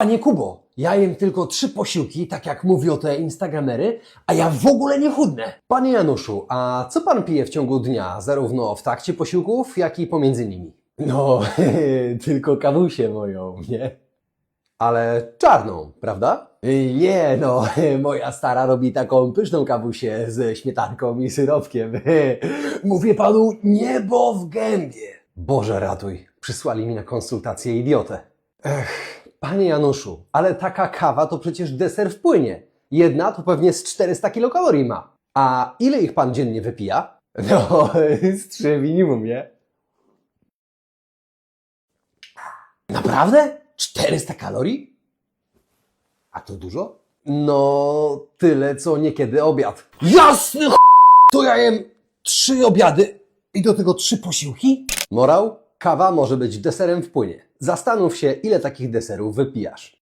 Panie Kubo, ja jem tylko trzy posiłki, tak jak mówią te instagramery, a ja w ogóle nie chudnę. Panie Januszu, a co pan pije w ciągu dnia, zarówno w trakcie posiłków, jak i pomiędzy nimi? No, tylko kawusię moją, nie? Ale czarną, prawda? Nie, no, moja stara robi taką pyszną kawusię ze śmietanką i syropkiem. Mówię panu, niebo w gębie. Boże ratuj, przysłali mi na konsultację idiotę. Ech, panie Januszu, ale taka kawa to przecież deser w płynie. Jedna to pewnie z 400 kilokalorii ma. A ile ich pan dziennie wypija? No, z trzy minimum, nie? Naprawdę? 400 kalorii? A to dużo? No, tyle co niekiedy obiad. Jasny ch... To ja jem trzy obiady i do tego trzy posiłki? Morał? Kawa może być deserem w płynie. Zastanów się, ile takich deserów wypijasz.